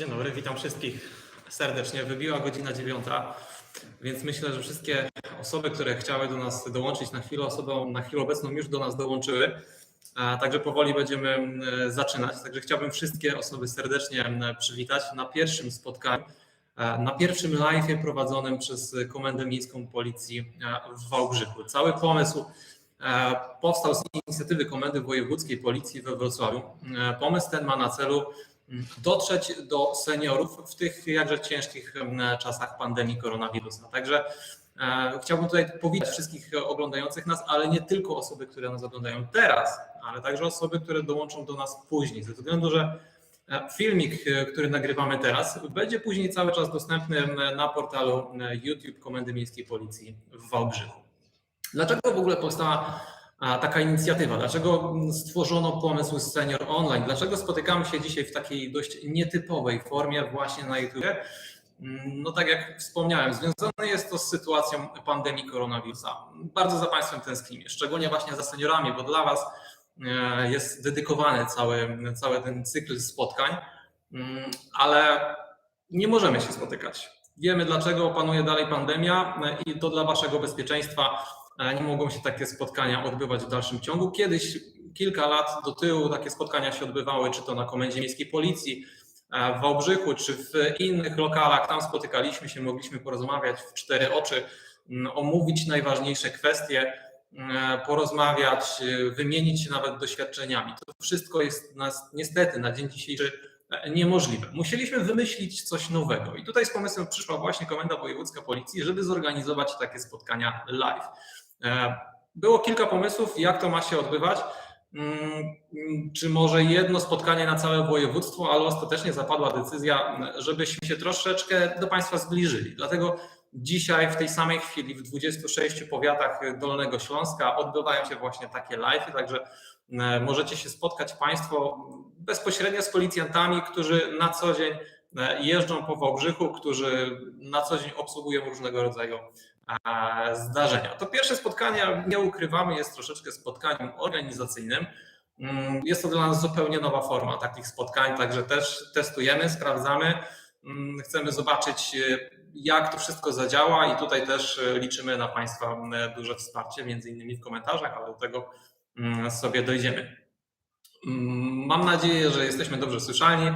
Dzień dobry, witam wszystkich serdecznie. Wybiła godzina dziewiąta, więc myślę, że wszystkie osoby, które chciały do nas dołączyć na chwilę, osoby na chwilę obecną już do nas dołączyły. Także powoli będziemy mm, zaczynać. Także chciałbym wszystkie osoby serdecznie przywitać na pierwszym spotkaniu, e, na pierwszym live prowadzonym przez Komendę Miejską Policji e, w Wałbrzychu. Cały pomysł e, powstał z inicjatywy Komendy Wojewódzkiej Policji we Wrocławiu. E, Pomysł ten ma na celu dotrzeć do seniorów w tych jakże ciężkich czasach pandemii koronawirusa. Także e, chciałbym tutaj powitać wszystkich oglądających nas, ale nie tylko osoby, które nas oglądają teraz, ale także osoby, które dołączą do nas później, ze względu, że e, filmik, e, który nagrywamy teraz, będzie później cały czas dostępny na portalu YouTube Komendy Miejskiej Policji w Wałbrzychu. Dlaczego w ogóle powstała taka inicjatywa? Dlaczego stworzono pomysł Senior Online? Dlaczego spotykamy się dzisiaj w takiej dość nietypowej formie właśnie na YouTube? No tak jak wspomniałem, związane jest to z sytuacją pandemii koronawirusa. Bardzo za Państwem tęsknimy, szczególnie właśnie za seniorami, bo dla Was e, jest dedykowany cały, cały ten cykl spotkań, Mm, ale nie możemy się spotykać. Wiemy dlaczego panuje dalej pandemia e, i to dla Waszego bezpieczeństwa nie mogą się takie spotkania odbywać w dalszym ciągu. Kiedyś, kilka lat do tyłu, takie spotkania się odbywały, czy to na Komendzie Miejskiej Policji e, w Wałbrzychu, czy w innych lokalach. Tam spotykaliśmy się, mogliśmy porozmawiać w cztery oczy, omówić najważniejsze kwestie, porozmawiać, e, wymienić się nawet doświadczeniami. To wszystko jest nas niestety na dzień dzisiejszy e, niemożliwe. Musieliśmy wymyślić coś nowego i tutaj z pomysłem przyszła właśnie Komenda Wojewódzka Policji, żeby zorganizować takie spotkania live. E, Było kilka pomysłów, jak to ma się odbywać. Mm, Czy może jedno spotkanie na całe województwo, ale ostatecznie zapadła decyzja, żebyśmy się troszeczkę do Państwa zbliżyli. Dlatego dzisiaj w tej samej chwili w 26 powiatach Dolnego Śląska odbywają się właśnie takie live, także e, możecie się spotkać Państwo bezpośrednio z policjantami, którzy na co dzień e, jeżdżą po Wałbrzychu, którzy na co dzień obsługują różnego rodzaju zdarzenia. To pierwsze spotkanie, nie ukrywamy, jest troszeczkę spotkaniem organizacyjnym. Mm, Jest to dla nas zupełnie nowa forma takich spotkań, także też testujemy, sprawdzamy. Mm, Chcemy zobaczyć, e, jak to wszystko zadziała i tutaj też e, liczymy na Państwa e, duże wsparcie, między innymi w komentarzach, ale do tego mm, sobie dojdziemy. Mm, Mam nadzieję, że jesteśmy dobrze słyszani,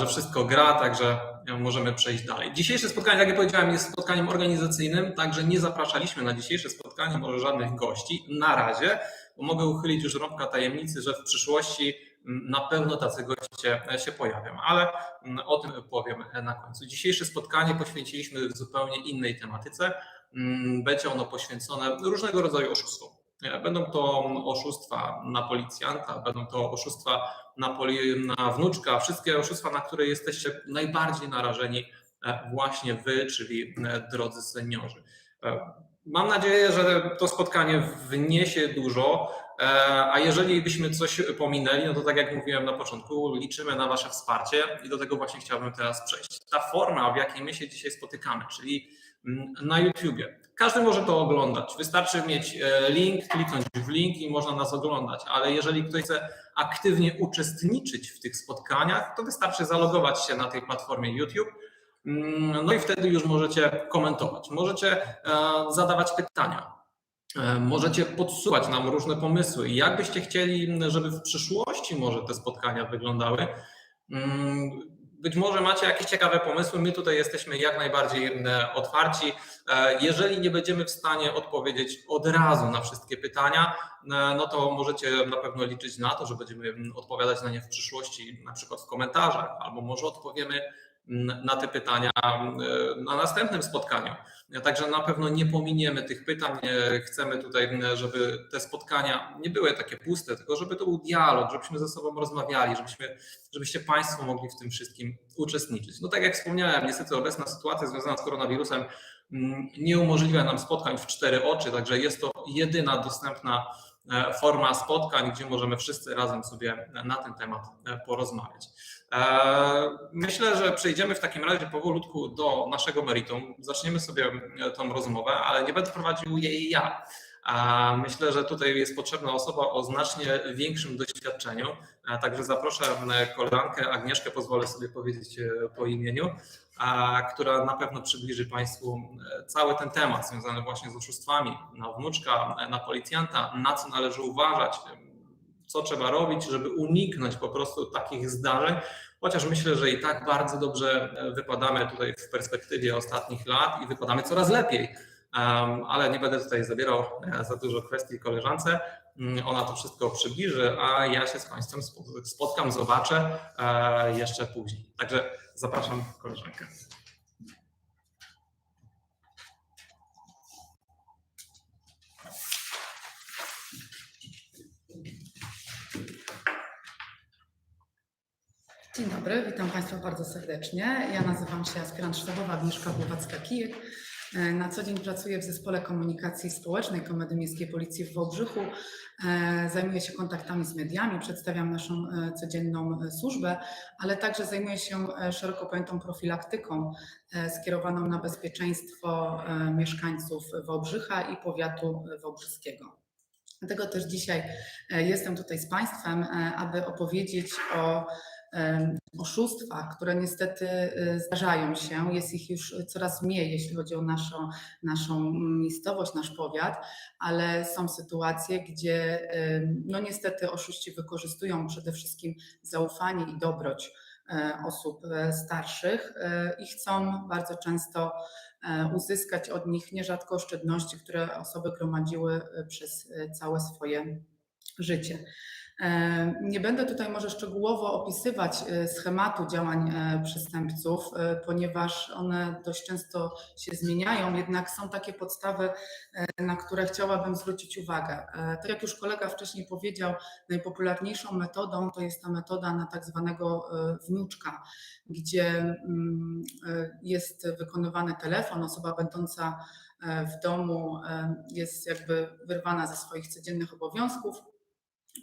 że wszystko gra, także możemy przejść dalej. Dzisiejsze spotkanie, jak ja powiedziałem, jest spotkaniem organizacyjnym, także nie zapraszaliśmy na dzisiejsze spotkanie może żadnych gości na razie, bo mogę uchylić już rąbka tajemnicy, że w przyszłości mm, na pewno tacy goście się pojawią, ale mm, o tym powiem na końcu. Dzisiejsze spotkanie poświęciliśmy zupełnie innej tematyce. Mm, Będzie ono poświęcone różnego rodzaju oszustwom. Będą to oszustwa na policjanta, będą to oszustwa na, poli, na wnuczka, wszystkie oszustwa, na które jesteście najbardziej narażeni e, właśnie wy, czyli e, drodzy seniorzy. E, Mam nadzieję, że to spotkanie wniesie dużo, a jeżeli byśmy coś pominęli, no to tak jak mówiłem na początku, liczymy na Wasze wsparcie i do tego właśnie chciałbym teraz przejść. Ta forma, w jakiej my się dzisiaj spotykamy, czyli na YouTubie. Każdy może to oglądać. Wystarczy mieć e, link, kliknąć w link i można nas oglądać, ale jeżeli ktoś chce aktywnie uczestniczyć w tych spotkaniach, to wystarczy zalogować się na tej platformie YouTube. Mm, No i wtedy już możecie komentować, możecie e, zadawać pytania, e, możecie podsuwać nam różne pomysły. Jak byście chcieli, żeby w przyszłości może te spotkania wyglądały? Być może macie jakieś ciekawe pomysły. My tutaj jesteśmy jak najbardziej e, otwarci. E, Jeżeli nie będziemy w stanie odpowiedzieć od razu na wszystkie pytania, e, no to możecie na pewno liczyć na to, że będziemy mm, odpowiadać na nie w przyszłości, na przykład w komentarzach, albo może odpowiemy na te pytania mm, na następnym spotkaniu. Także na pewno nie pominiemy tych pytań. E, Chcemy tutaj, żeby te spotkania nie były takie puste, tylko żeby to był dialog, żebyśmy ze sobą rozmawiali, żebyśmy, żebyście Państwo mogli w tym wszystkim uczestniczyć. No tak jak wspomniałem, niestety obecna sytuacja związana z koronawirusem nie umożliwia nam spotkań w cztery oczy, także jest to jedyna dostępna e, forma spotkań, gdzie możemy wszyscy razem sobie na ten temat e, porozmawiać. E, Myślę, że przejdziemy w takim razie powolutku do naszego meritum. Zaczniemy sobie e, tą rozmowę, ale nie będę prowadził jej ja. Myślę, że tutaj jest potrzebna osoba o znacznie większym doświadczeniu. A Także zaproszę e, koleżankę Agnieszkę, pozwolę sobie powiedzieć e, po imieniu, która na pewno przybliży Państwu e, cały ten temat związany właśnie z oszustwami na wnuczka, e, na policjanta, na co należy uważać, e, co trzeba robić, żeby uniknąć po prostu takich zdarzeń, chociaż myślę, że i tak bardzo dobrze e, wypadamy tutaj w perspektywie ostatnich lat i wypadamy coraz lepiej. Ale nie będę tutaj zabierał e, za dużo kwestii koleżance. Mm, Ona to wszystko przybliży, a ja się z Państwem spo- spotkam, zobaczę e, jeszcze później. Także zapraszam koleżankę. Dzień dobry, witam Państwa bardzo serdecznie. Ja nazywam się aspirant sztabowa Agnieszka Głowacka-Kijek. Na co dzień pracuję w Zespole Komunikacji Społecznej Komedy Miejskiej Policji w Wałbrzychu. E, Zajmuję się kontaktami z mediami, przedstawiam naszą e, codzienną e, służbę, ale także zajmuję się szeroko pojętą profilaktyką skierowaną na bezpieczeństwo mieszkańców Wałbrzycha i powiatu wałbrzyskiego. Dlatego też dzisiaj jestem tutaj z Państwem, aby opowiedzieć o em, oszustwach, które niestety y, zdarzają się. Jest ich już coraz mniej, jeśli chodzi o naszą, naszą miejscowość, nasz powiat, ale są sytuacje, gdzie no niestety oszuści wykorzystują przede wszystkim zaufanie i dobroć e, osób e, starszych e, i chcą bardzo często uzyskać od nich nierzadko oszczędności, które osoby gromadziły przez całe swoje życie. E, Nie będę tutaj może szczegółowo opisywać e, schematu działań e, przestępców, ponieważ one dość często się zmieniają, jednak są takie podstawy, na które chciałabym zwrócić uwagę. Tak jak już kolega wcześniej powiedział, najpopularniejszą metodą to jest ta metoda na tak zwanego wnuczka, gdzie mm, jest wykonywany telefon, osoba będąca w domu jest jakby wyrwana ze swoich codziennych obowiązków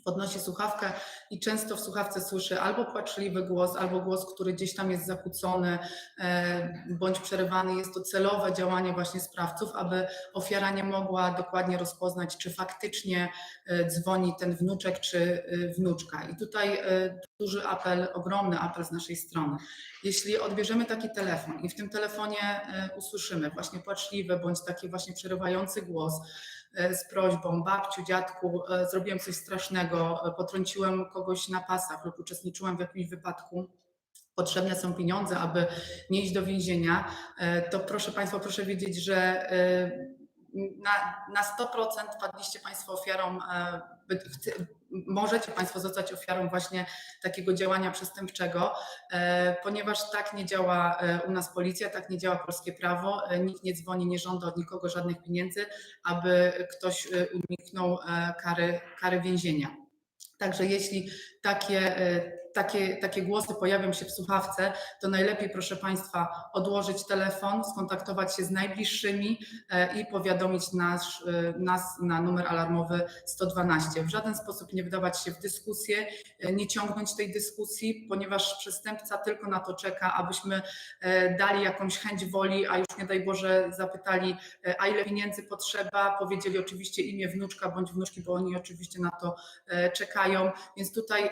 podnosi słuchawkę i często w słuchawce słyszy albo płaczliwy głos, albo głos, który gdzieś tam jest zakłócony e, bądź przerywany. Jest to celowe działanie właśnie sprawców, aby ofiara nie mogła dokładnie rozpoznać, czy faktycznie e, dzwoni ten wnuczek, czy e, wnuczka. I tutaj duży apel, ogromny apel z naszej strony. Jeśli odbierzemy taki telefon i w tym telefonie usłyszymy właśnie płaczliwy bądź taki właśnie przerywający głos, z prośbą, babciu, dziadku, e, zrobiłem coś strasznego, e, potrąciłem kogoś na pasach lub uczestniczyłem w jakimś wypadku, potrzebne są pieniądze, aby nie iść do więzienia, e, to proszę Państwa, proszę wiedzieć, że e, na, na 100% padliście Państwo ofiarą, e, możecie Państwo zostać ofiarą właśnie takiego działania przestępczego, e, ponieważ tak nie działa e, u nas policja, tak nie działa polskie prawo, e, nikt nie dzwoni, nie żąda od nikogo żadnych pieniędzy, aby ktoś uniknął kary, kary więzienia. Także jeśli takie, takie, takie głosy pojawią się w słuchawce, to najlepiej, proszę Państwa, odłożyć telefon, skontaktować się z najbliższymi e, i powiadomić nas, e, nas na numer alarmowy 112. W żaden sposób nie wdawać się w dyskusję, e, nie ciągnąć tej dyskusji, ponieważ przestępca tylko na to czeka, abyśmy dali jakąś chęć woli, a już nie daj Boże zapytali, a ile pieniędzy potrzeba, powiedzieli oczywiście imię wnuczka bądź wnuczki, bo oni oczywiście na to czekają. Więc tutaj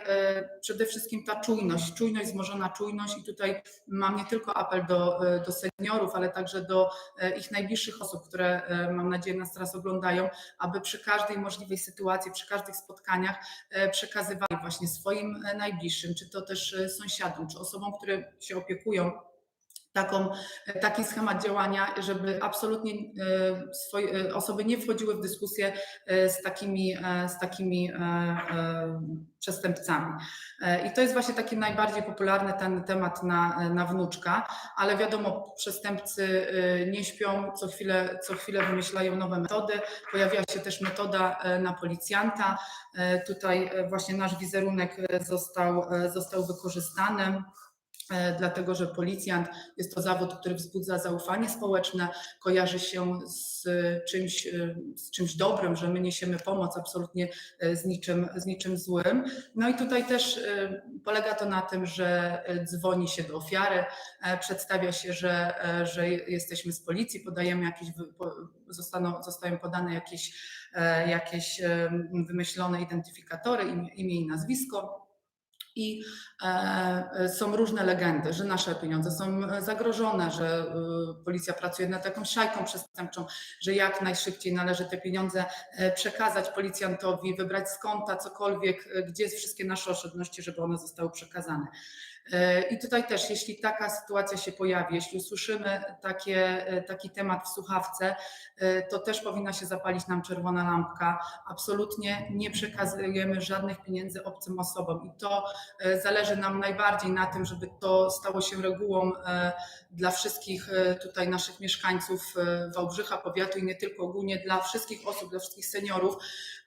przede wszystkim ta czujność, czujność, wzmożona czujność i tutaj mam nie tylko apel do, e, do seniorów, ale także do e, ich najbliższych osób, które e, mam nadzieję nas teraz oglądają, aby przy każdej możliwej sytuacji, przy każdych spotkaniach przekazywali właśnie swoim najbliższym, czy to też sąsiadom, czy osobom, które się opiekują taką, taki schemat działania, żeby absolutnie e, swoje, e, osoby nie wchodziły w dyskusję e, z takimi, z takimi przestępcami. I to jest właśnie taki najbardziej popularny ten temat na, na wnuczka, ale wiadomo, przestępcy nie śpią, co chwilę, co chwilę wymyślają nowe metody. Pojawiła się też metoda na policjanta. Tutaj właśnie nasz wizerunek został, został wykorzystany. E, dlatego że policjant jest to zawód, który wzbudza zaufanie społeczne, kojarzy się z czymś, e, z czymś dobrym, że my niesiemy pomoc absolutnie e, z niczym, z niczym złym. No i tutaj też polega to na tym, że dzwoni się do ofiary, przedstawia się, że, że jesteśmy z policji, podajemy jakieś, zostaną, zostają podane jakieś, jakieś wymyślone identyfikatory, imię i nazwisko. I e, e, są różne legendy, że nasze pieniądze są e, zagrożone, że policja pracuje nad jakąś szajką przestępczą, że jak najszybciej należy te pieniądze przekazać policjantowi, wybrać z konta cokolwiek, gdzie jest wszystkie nasze oszczędności, żeby one zostały przekazane. E, I tutaj też, jeśli taka sytuacja się pojawi, jeśli usłyszymy takie, e, taki temat w słuchawce, e, to też powinna się zapalić nam czerwona lampka. Absolutnie nie przekazujemy żadnych pieniędzy obcym osobom i to zależy nam najbardziej na tym, żeby to stało się regułą dla wszystkich tutaj naszych mieszkańców Wałbrzycha, powiatu i nie tylko ogólnie dla wszystkich osób, dla wszystkich seniorów,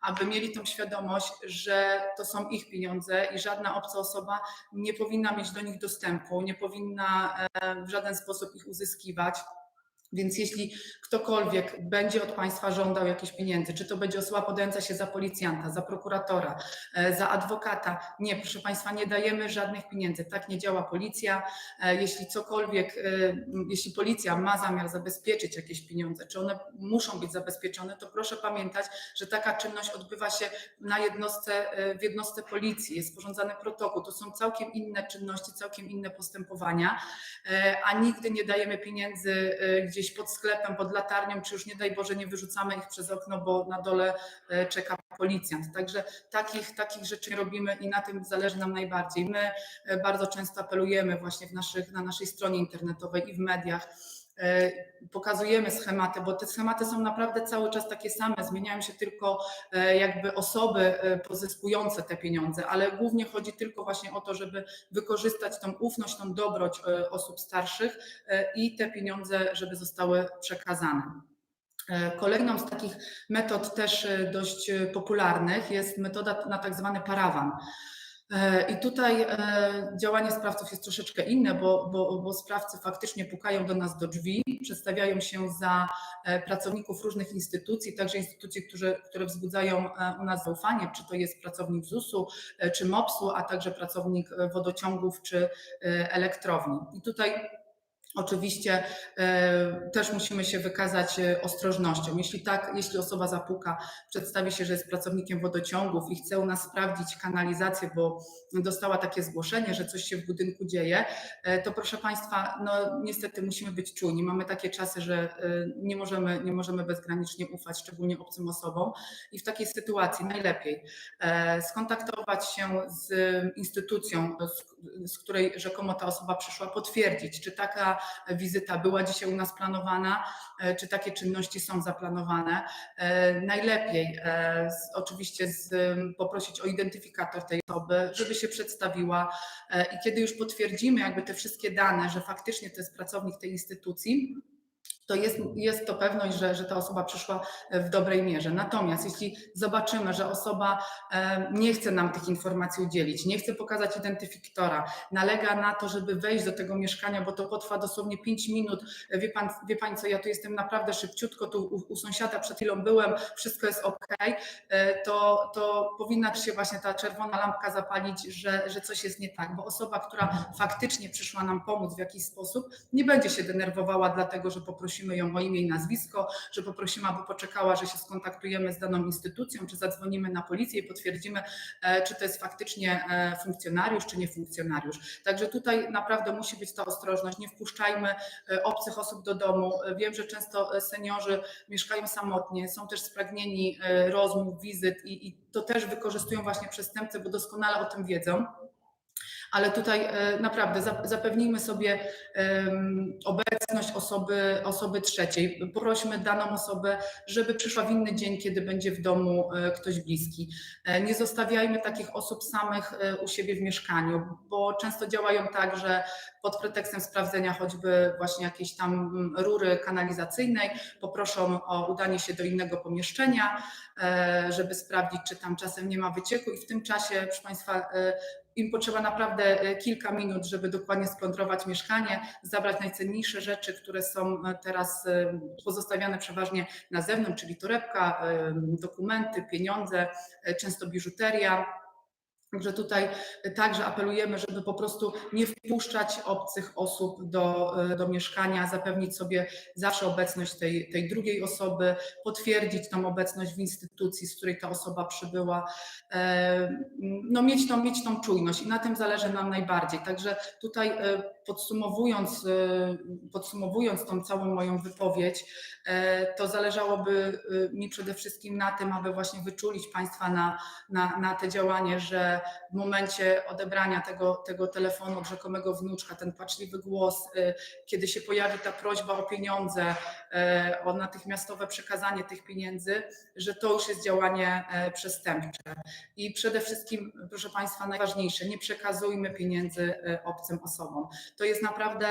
aby mieli tą świadomość, że to są ich pieniądze i żadna obca osoba nie powinna mieć do nich dostępu, nie powinna e, w żaden sposób ich uzyskiwać. Więc jeśli ktokolwiek będzie od Państwa żądał jakichś pieniędzy, czy to będzie osoba podająca się za policjanta, za prokuratora, e, za adwokata, nie, proszę Państwa, nie dajemy żadnych pieniędzy. Tak nie działa policja. E, Jeśli cokolwiek, e, jeśli policja ma zamiar zabezpieczyć jakieś pieniądze, czy one muszą być zabezpieczone, to proszę pamiętać, że taka czynność odbywa się na jednostce, w jednostce policji, jest sporządzany protokół. To są całkiem inne czynności, całkiem inne postępowania, a nigdy nie dajemy pieniędzy e, gdzieś pod sklepem, pod latarnią, czy już nie daj Boże nie wyrzucamy ich przez okno, bo na dole e, czeka policjant. Także takich, takich rzeczy robimy i na tym zależy nam najbardziej. My e, bardzo często apelujemy właśnie w naszych, na naszej stronie internetowej i w mediach, pokazujemy schematy, bo te schematy są naprawdę cały czas takie same, zmieniają się tylko e, jakby osoby e, pozyskujące te pieniądze, ale głównie chodzi tylko właśnie o to, żeby wykorzystać tą ufność, tą dobroć e, osób starszych e, i te pieniądze, żeby zostały przekazane. E, Kolejną z takich metod też e, dość e, popularnych jest metoda na tak zwany parawan. E, I tutaj e, działanie sprawców jest troszeczkę inne, bo, bo, bo sprawcy faktycznie pukają do nas do drzwi, przedstawiają się za e, pracowników różnych instytucji, także instytucji, które, które wzbudzają u nas zaufanie, czy to jest pracownik ZUS-u, czy MOPS-u, a także pracownik wodociągów czy elektrowni. I tutaj Oczywiście e, też musimy się wykazać e, ostrożnością. Jeśli tak, jeśli osoba zapuka, przedstawi się, że jest pracownikiem wodociągów i chce u nas sprawdzić kanalizację, bo dostała takie zgłoszenie, że coś się w budynku dzieje, e, to proszę Państwa, no niestety musimy być czujni. Mamy takie czasy, że nie możemy, nie możemy bezgranicznie ufać, szczególnie obcym osobom i w takiej sytuacji najlepiej skontaktować się z instytucją, z której rzekomo ta osoba przyszła, potwierdzić, czy taka wizyta była dzisiaj u nas planowana, e, czy takie czynności są zaplanowane. E, Najlepiej e, oczywiście z, poprosić o identyfikator tej osoby, żeby się przedstawiła i kiedy już potwierdzimy jakby te wszystkie dane, że faktycznie to jest pracownik tej instytucji, to jest, jest to pewność, że, że ta osoba przyszła w dobrej mierze. Natomiast jeśli zobaczymy, że osoba e, nie chce nam tych informacji udzielić, nie chce pokazać identyfikatora, nalega na to, żeby wejść do tego mieszkania, bo to potrwa dosłownie 5 minut. Wie pan, wie pan co, ja tu jestem naprawdę szybciutko, tu u, u sąsiada przed chwilą byłem, wszystko jest ok, e, to, to powinna się właśnie ta czerwona lampka zapalić, że, że coś jest nie tak, bo osoba, która faktycznie przyszła nam pomóc w jakiś sposób, nie będzie się denerwowała dlatego, że poprosimy ją o imię i nazwisko, że poprosimy, aby poczekała, że się skontaktujemy z daną instytucją, czy zadzwonimy na policję i potwierdzimy, e, czy to jest faktycznie e, funkcjonariusz, czy nie funkcjonariusz. Także tutaj naprawdę musi być ta ostrożność. Nie wpuszczajmy e, obcych osób do domu. Wiem, że często seniorzy mieszkają samotnie, są też spragnieni rozmów, wizyt i, i to też wykorzystują właśnie przestępcy, bo doskonale o tym wiedzą ale tutaj e, naprawdę za- zapewnijmy sobie obecność osoby, osoby trzeciej. Poprośmy daną osobę, żeby przyszła w inny dzień, kiedy będzie w domu e, ktoś bliski. E, Nie zostawiajmy takich osób samych u siebie w mieszkaniu, bo często działają tak, że pod pretekstem sprawdzenia choćby właśnie jakiejś tam rury kanalizacyjnej poproszą o udanie się do innego pomieszczenia, żeby sprawdzić, czy tam czasem nie ma wycieku i w tym czasie, proszę Państwa, im potrzeba naprawdę e, kilka minut, żeby dokładnie skontrować mieszkanie, zabrać najcenniejsze rzeczy, które są e, teraz e, pozostawiane przeważnie na zewnątrz, czyli torebka, dokumenty, pieniądze, często biżuteria. Także tutaj także apelujemy, żeby po prostu nie wpuszczać obcych osób do, e, do mieszkania, zapewnić sobie zawsze obecność tej, tej drugiej osoby, potwierdzić tą obecność w instytucji, z której ta osoba przybyła, e, no mieć tą, mieć tą czujność i na tym zależy nam najbardziej. Także tutaj e, podsumowując, podsumowując tą całą moją wypowiedź, to zależałoby mi przede wszystkim na tym, aby właśnie wyczulić Państwa na, na, na te działanie, że w momencie odebrania tego, tego telefonu od rzekomego wnuczka, ten płaczliwy głos, y, kiedy się pojawi ta prośba o pieniądze, y, o natychmiastowe przekazanie tych pieniędzy, że to już jest działanie e, przestępcze. I przede wszystkim, proszę Państwa, najważniejsze, nie przekazujmy pieniędzy obcym osobom. To jest naprawdę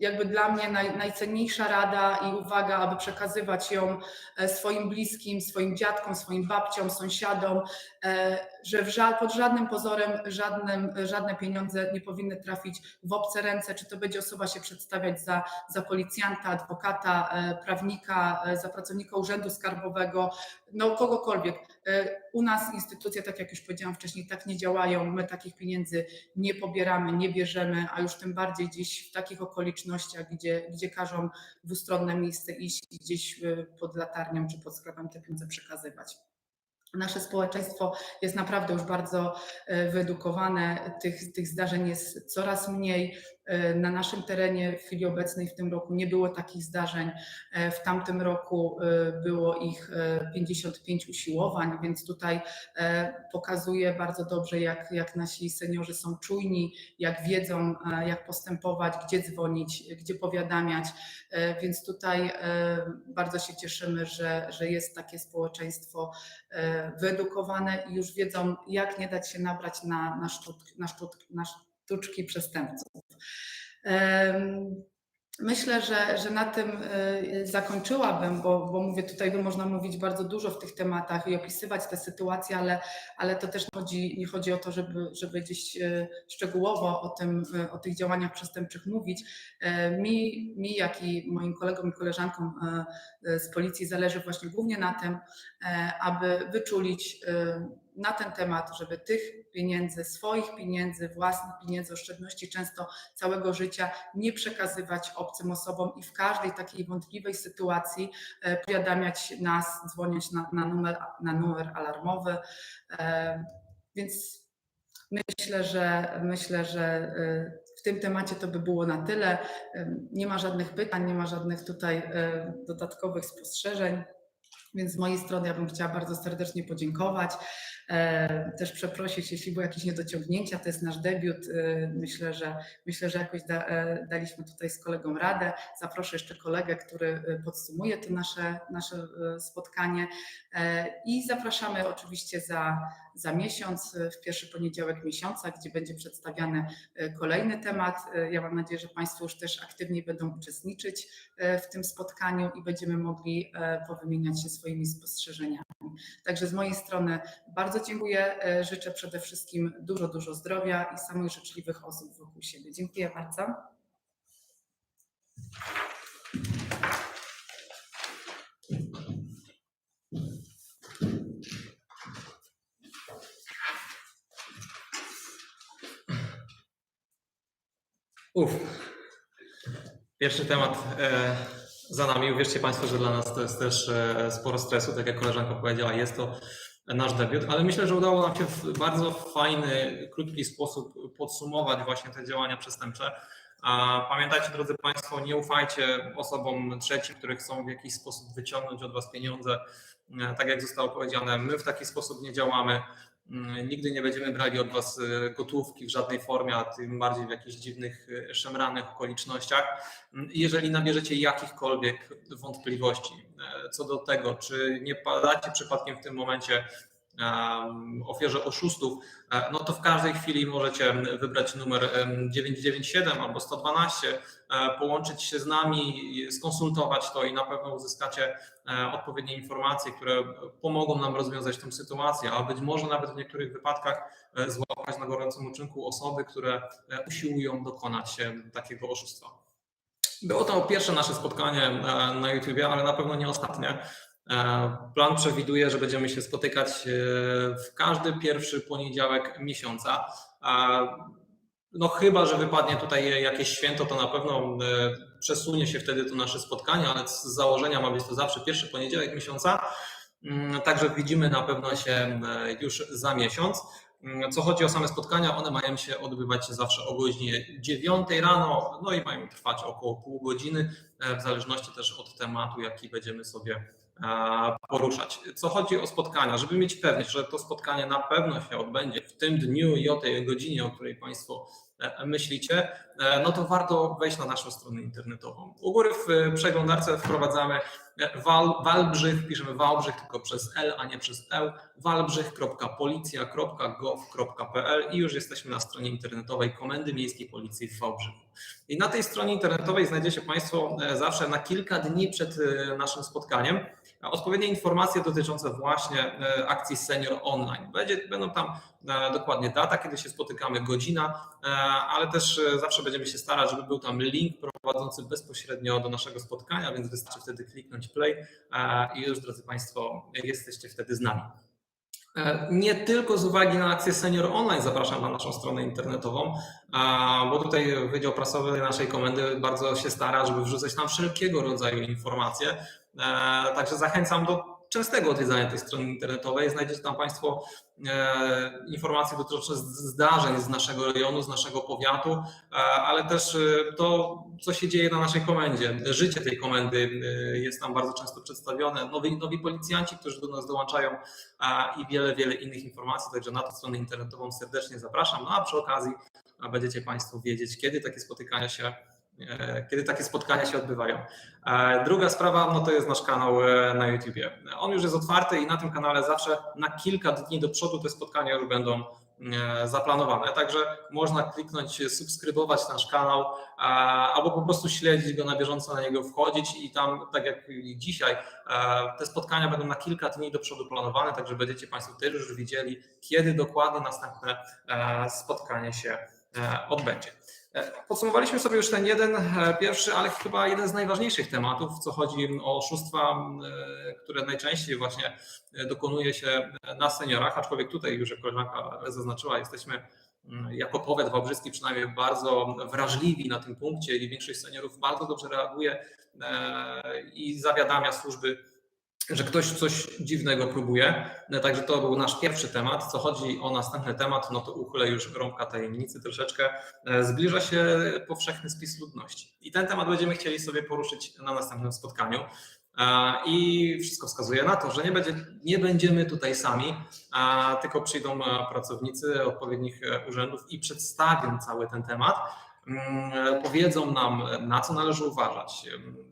jakby dla mnie naj, najcenniejsza rada i uwaga, aby przekazywać ją e, swoim bliskim, swoim dziadkom, swoim babciom, sąsiadom, e, że w pod żadnym pozorem żadnym, żadne pieniądze nie powinny trafić w obce ręce, czy to będzie osoba się przedstawiać za, za policjanta, adwokata, e, prawnika, za pracownika urzędu skarbowego, no kogokolwiek. U nas instytucje, tak jak już powiedziałam wcześniej, tak nie działają. My takich pieniędzy nie pobieramy, nie bierzemy, a już tym bardziej gdzieś w takich okolicznościach, gdzie, gdzie każą w ustronne miejsce iść gdzieś e, pod latarnią czy pod sklepem te pieniądze przekazywać. Nasze społeczeństwo jest naprawdę już bardzo e, wyedukowane. Tych, tych zdarzeń jest coraz mniej. E, Na naszym terenie w chwili obecnej w tym roku nie było takich zdarzeń. E, W tamtym roku e, było ich e, 55 usiłowań, więc tutaj pokazuje bardzo dobrze, jak, jak nasi seniorzy są czujni, jak wiedzą, jak postępować, gdzie dzwonić, gdzie powiadamiać. Więc tutaj bardzo się cieszymy, że, że jest takie społeczeństwo wyedukowane i już wiedzą, jak nie dać się nabrać na, na, sztuk, na, sztuk, na sztuczki przestępców. Myślę, że, że na tym e, zakończyłabym, bo, bo mówię, tutaj można mówić bardzo dużo w tych tematach i opisywać te sytuacje, ale, ale to też chodzi, nie chodzi o to, żeby, żeby gdzieś e, szczegółowo o, tym, e, o tych działaniach przestępczych mówić. E, Mi, mi, jak i moim kolegom i koleżankom e, e, z policji zależy właśnie głównie na tym, aby wyczulić na ten temat, żeby tych pieniędzy, swoich pieniędzy, własnych pieniędzy, oszczędności często całego życia nie przekazywać obcym osobom i w każdej takiej wątpliwej sytuacji e, powiadamiać nas, dzwonić na, na, numer, na numer alarmowy. E, Więc myślę, że myślę, że e, w tym temacie to by było na tyle. Nie ma żadnych pytań, nie ma żadnych tutaj dodatkowych spostrzeżeń. Więc z mojej strony ja bym chciała bardzo serdecznie podziękować. E, Też przeprosić, jeśli były jakieś niedociągnięcia. To jest nasz debiut. E, Myślę, że myślę, że jakoś da, e, daliśmy tutaj z kolegą radę. Zaproszę jeszcze kolegę, który podsumuje to nasze, nasze spotkanie. I zapraszamy oczywiście za, za miesiąc, w pierwszy poniedziałek miesiąca, gdzie będzie przedstawiany kolejny temat. Ja mam nadzieję, że Państwo już też aktywniej będą uczestniczyć w tym spotkaniu i będziemy mogli powymieniać się swoimi spostrzeżeniami. Także z mojej strony bardzo dziękuję. E, Życzę przede wszystkim dużo, dużo zdrowia i samych życzliwych osób wokół siebie. Dziękuję bardzo. Uf. Pierwszy temat e, za nami. Uwierzcie Państwo, że dla nas to jest też e, sporo stresu. Tak jak koleżanka powiedziała, jest to nasz debiut, ale myślę, że udało nam się w bardzo fajny, krótki sposób podsumować właśnie te działania przestępcze. Pamiętajcie, drodzy Państwo, nie ufajcie osobom trzecim, które chcą w jakiś sposób wyciągnąć od Was pieniądze. E, Tak jak zostało powiedziane, my w taki sposób nie działamy. Mm, Nigdy nie będziemy brali od Was e, gotówki w żadnej formie, a tym bardziej w jakichś dziwnych, e, szemranych okolicznościach. Mm, Jeżeli nabierzecie jakichkolwiek wątpliwości e, co do tego, czy nie padacie przypadkiem w tym momencie ofierze oszustów, e, no to w każdej chwili możecie wybrać numer em, 997 albo 112, e, połączyć się z nami, skonsultować to i na pewno uzyskacie e, odpowiednie informacje, które pomogą nam rozwiązać tę sytuację, a być może nawet w niektórych wypadkach złapać na gorącym uczynku osoby, które usiłują dokonać takiego oszustwa. Było to pierwsze nasze spotkanie na YouTubie, ale na pewno nie ostatnie. E, Plan przewiduje, że będziemy się spotykać e, w każdy pierwszy poniedziałek miesiąca. No chyba, że wypadnie tutaj jakieś święto, to na pewno e, przesunie się wtedy to nasze spotkanie, ale z założenia ma być to zawsze pierwszy poniedziałek miesiąca. Mm, Także widzimy na pewno się już za miesiąc. Mm, Co chodzi o same spotkania, one mają się odbywać zawsze o godzinie 9 rano, no i mają trwać około pół godziny, e, w zależności też od tematu, jaki będziemy sobie e, poruszać. Co chodzi o spotkania, żeby mieć pewność, że to spotkanie na pewno się odbędzie w tym dniu i o tej godzinie, o której Państwo myślicie, e, no to warto wejść na naszą stronę internetową. U góry w e, przeglądarce wprowadzamy e, Wal, Walbrzych, piszemy Wałbrzych tylko przez L, a nie przez L, walbrzych.policja.gov.pl i już jesteśmy na stronie internetowej Komendy Miejskiej Policji w Wałbrzychu. I na tej stronie internetowej znajdziecie Państwo e, zawsze na kilka dni przed e, naszym spotkaniem odpowiednie informacje dotyczące właśnie e, akcji Senior Online. Będzie, będą tam e, dokładnie data, kiedy się spotykamy, godzina, e, ale też e, zawsze będziemy się starać, żeby był tam link prowadzący bezpośrednio do naszego spotkania, więc wystarczy wtedy kliknąć play e, i już, drodzy Państwo, jesteście wtedy z nami. E, Nie tylko z uwagi na akcję Senior Online zapraszam na naszą stronę internetową, bo tutaj Wydział Prasowy naszej komendy bardzo się stara, żeby wrzucać tam wszelkiego rodzaju informacje. E, Także zachęcam do częstego odwiedzania tej strony internetowej. Znajdziecie tam Państwo e, informacje dotyczące zdarzeń z naszego rejonu, z naszego powiatu, e, ale też e, to, co się dzieje na naszej komendzie. Życie tej komendy jest tam bardzo często przedstawione. Nowi, nowi policjanci, którzy do nas dołączają i wiele, wiele innych informacji. Także na tę stronę internetową serdecznie zapraszam. No a przy okazji będziecie Państwo wiedzieć, kiedy takie spotykania się, kiedy takie spotkania się odbywają. E, Druga sprawa, no to jest nasz kanał e, na YouTubie. On już jest otwarty i na tym kanale zawsze na kilka dni do przodu te spotkania już będą e, zaplanowane. Także można kliknąć, subskrybować nasz kanał, e, albo po prostu śledzić go na bieżąco, na niego wchodzić i tam, tak jak dzisiaj, e, te spotkania będą na kilka dni do przodu planowane, także będziecie Państwo też już widzieli, kiedy dokładnie następne e, spotkanie się e, odbędzie. Podsumowaliśmy sobie już ten jeden e, pierwszy, ale chyba jeden z najważniejszych tematów, co chodzi o oszustwa, e, które najczęściej właśnie e, dokonuje się na seniorach, aczkolwiek tutaj już jak koleżanka zaznaczyła, jesteśmy jako powiat wałbrzyski przynajmniej bardzo wrażliwi na tym punkcie i większość seniorów bardzo dobrze reaguje i zawiadamia służby że ktoś coś dziwnego próbuje. No, Także to był nasz pierwszy temat. Co chodzi o następny temat, no to uchylę już rąbka tajemnicy troszeczkę. E, Zbliża się powszechny spis ludności. I ten temat będziemy chcieli sobie poruszyć na następnym spotkaniu. E, I wszystko wskazuje na to, że nie, będzie, nie będziemy tutaj sami, tylko przyjdą e, pracownicy odpowiednich e, urzędów i przedstawią cały ten temat powiedzą nam, na co należy uważać,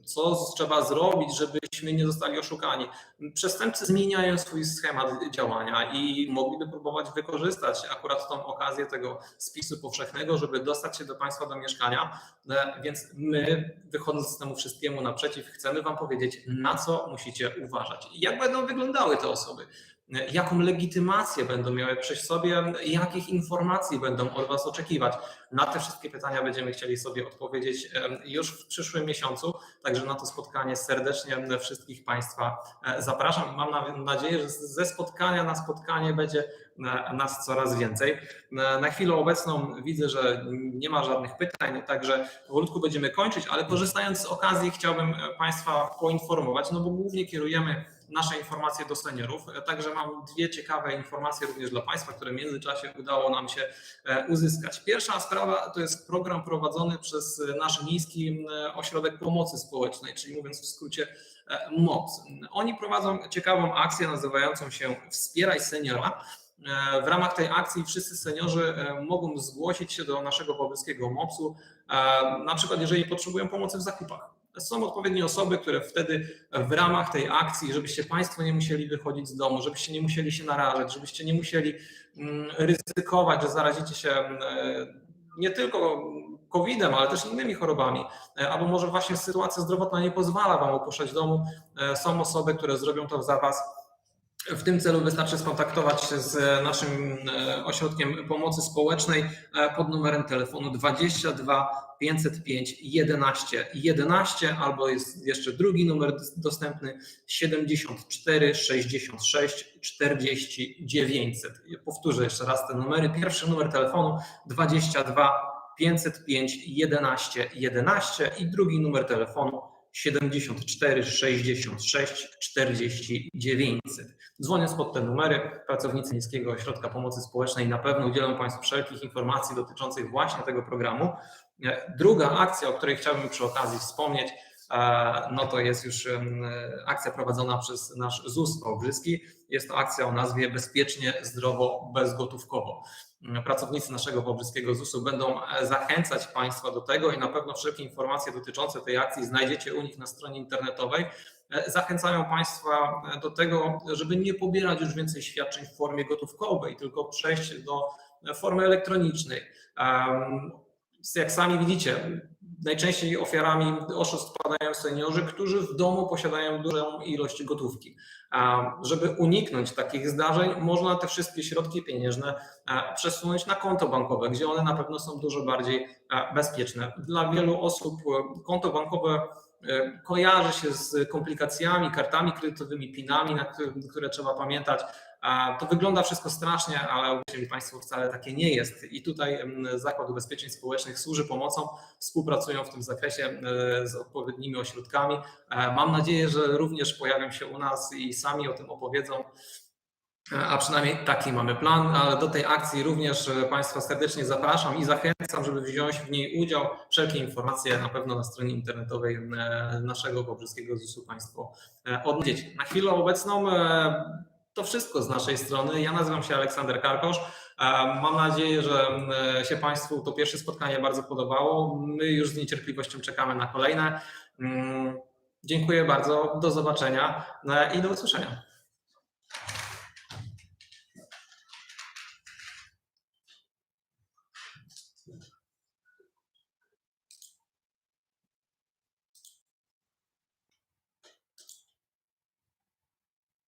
co trzeba zrobić, żebyśmy nie zostali oszukani. Przestępcy zmieniają swój schemat działania i mogliby próbować wykorzystać akurat tą okazję tego spisu powszechnego, żeby dostać się do Państwa do mieszkania. E, Więc my, wychodząc z temu wszystkiemu naprzeciw, chcemy Wam powiedzieć, na co musicie uważać i jak będą wyglądały te osoby jaką legitymację będą miały przy sobie, jakich informacji będą od Was oczekiwać. Na te wszystkie pytania będziemy chcieli sobie odpowiedzieć już w przyszłym miesiącu, także na to spotkanie serdecznie wszystkich Państwa e, zapraszam mam na- nadzieję, że ze spotkania na spotkanie będzie e, nas coraz więcej. Na na chwilę obecną widzę, że nie ma żadnych pytań, także powolutku będziemy kończyć, ale korzystając z okazji chciałbym e, Państwa poinformować, no bo głównie kierujemy nasze informacje do seniorów. Także mam dwie ciekawe informacje również dla Państwa, które w międzyczasie udało nam się e, uzyskać. Pierwsza sprawa to jest program prowadzony przez nasz miejski e, ośrodek pomocy społecznej, czyli mówiąc w skrócie e, MOPS. Oni prowadzą ciekawą akcję nazywającą się Wspieraj Seniora. W ramach tej akcji wszyscy seniorzy mogą zgłosić się do naszego pobliskiego MOPS-u, na przykład jeżeli potrzebują pomocy w zakupach Są odpowiednie osoby, które wtedy w ramach tej akcji, żebyście Państwo nie musieli wychodzić z domu, żebyście nie musieli się narażać, żebyście nie musieli mm, ryzykować, że zarazicie się mm, nie tylko COVID-em, ale też innymi chorobami, e, albo może właśnie sytuacja zdrowotna nie pozwala Wam opuszczać domu. E, Są osoby, które zrobią to za Was. W tym celu wystarczy skontaktować się z naszym e, ośrodkiem pomocy społecznej e, pod numerem telefonu 22 505 11 11 albo jest jeszcze drugi numer dostępny 74 66 40 900. Powtórzę jeszcze raz te numery. Pierwszy numer telefonu 22 505 11 11 i drugi numer telefonu 74 66 40 900. Dzwoniąc pod te numery, pracownicy Miejskiego Ośrodka Pomocy Społecznej na pewno udzielą Państwu wszelkich informacji dotyczących właśnie tego programu. Druga akcja, o której chciałbym przy okazji wspomnieć, e, no to jest już akcja prowadzona przez nasz ZUS Wałbrzyski. Jest to akcja o nazwie Bezpiecznie, zdrowo, bezgotówkowo. Pracownicy naszego wałbrzyskiego ZUS-u będą zachęcać Państwa do tego i na pewno wszelkie informacje dotyczące tej akcji znajdziecie u nich na stronie internetowej. E, Zachęcają Państwa e, do tego, żeby nie pobierać już więcej świadczeń w formie gotówkowej, tylko przejść do formy elektronicznej. Jak sami widzicie, najczęściej ofiarami oszustw padają seniorzy, którzy w domu posiadają dużą ilość gotówki. Żeby uniknąć takich zdarzeń, można te wszystkie środki pieniężne e, przesunąć na konto bankowe, gdzie one na pewno są dużo bardziej e, bezpieczne. Dla wielu osób e, konto bankowe e, kojarzy się z komplikacjami, kartami kredytowymi, pinami, na które, które trzeba pamiętać. To wygląda wszystko strasznie, ale uwierzcie mi Państwo, wcale takie nie jest. I tutaj Zakład Ubezpieczeń Społecznych służy pomocą, współpracują w tym zakresie e, z odpowiednimi ośrodkami. E, Mam nadzieję, że również pojawią się u nas i sami o tym opowiedzą. A przynajmniej taki mamy plan, ale do tej akcji również e, Państwa serdecznie zapraszam i zachęcam, żeby wziąć w niej udział. Wszelkie informacje na pewno na stronie internetowej e, naszego Wałbrzyskiego ZUS-u Państwo e, odnajdziecie. Na chwilę obecną to wszystko z naszej strony. Ja nazywam się Aleksander Karkosz. Mam nadzieję, że się Państwu to pierwsze spotkanie bardzo podobało. My już z niecierpliwością czekamy na kolejne. Mm, Dziękuję bardzo, do zobaczenia i do usłyszenia.